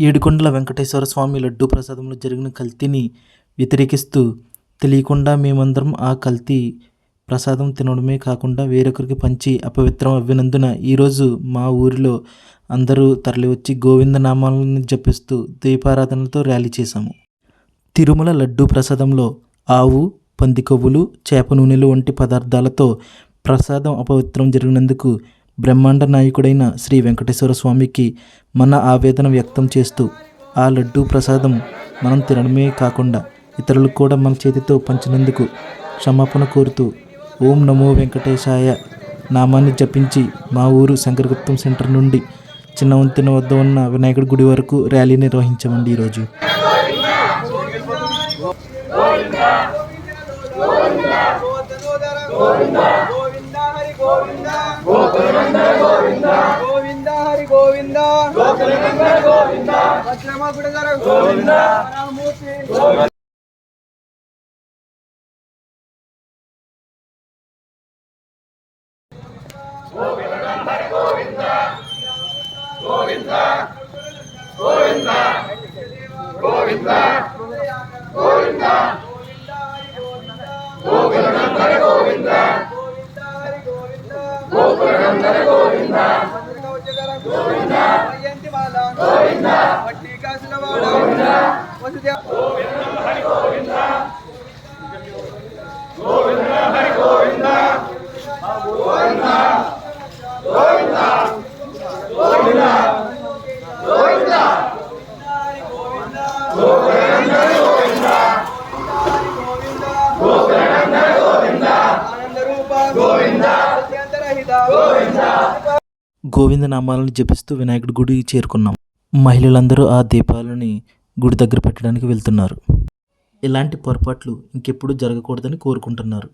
ఏడుకొండల వెంకటేశ్వర స్వామి లడ్డూ ప్రసాదంలో జరిగిన కల్తీని వ్యతిరేకిస్తూ తెలియకుండా మేమందరం ఆ కల్తీ ప్రసాదం తినడమే కాకుండా వేరొకరికి పంచి అపవిత్రం అవ్వినందున ఈరోజు మా ఊరిలో అందరూ తరలివచ్చి గోవింద నామాలను జపిస్తూ దీపారాధనలతో ర్యాలీ చేశాము. తిరుమల లడ్డూ ప్రసాదంలో ఆవు పంది కొవ్వులు చేప నూనెలు వంటి పదార్థాలతో ప్రసాదం అపవిత్రం జరిగినందుకు బ్రహ్మాండ నాయకుడైన శ్రీ వెంకటేశ్వర స్వామికి మన ఆవేదన వ్యక్తం చేస్తూ ఆ లడ్డూ ప్రసాదం మనం తినడమే కాకుండా ఇతరులకు కూడా మన చేతితో పంచినందుకు క్షమాపణ కోరుతూ ఓం నమో వెంకటేశాయ నామాన్ని జపించి మా ఊరు శంకరగుప్తం సెంటర్ నుండి చిన్న వంతెన వద్ద ఉన్న వినాయకుడి గుడి వరకు ర్యాలీ నిర్వహించామండి ఈరోజు గోవిందా హరి గోవింద గోవింద వజ్రమకుడు గర గోవింద రామూర్తి గోవింద హరి గోవింద గోకులందర గోవింద గోవింద అయ్యంతి మాల గోవింద వడ్డీ కాసుల వాడ గోవింద గోవింద గోవింద నామాలను జపిస్తూ వినాయకుడి గుడి చేరుకున్నాం. మహిళలందరూ ఆ దీపాలని గుడి దగ్గర పెట్టడానికి వెళ్తున్నారు. ఇలాంటి పొరపాట్లు ఇంకెప్పుడు జరగకూడదని కోరుకుంటున్నారు.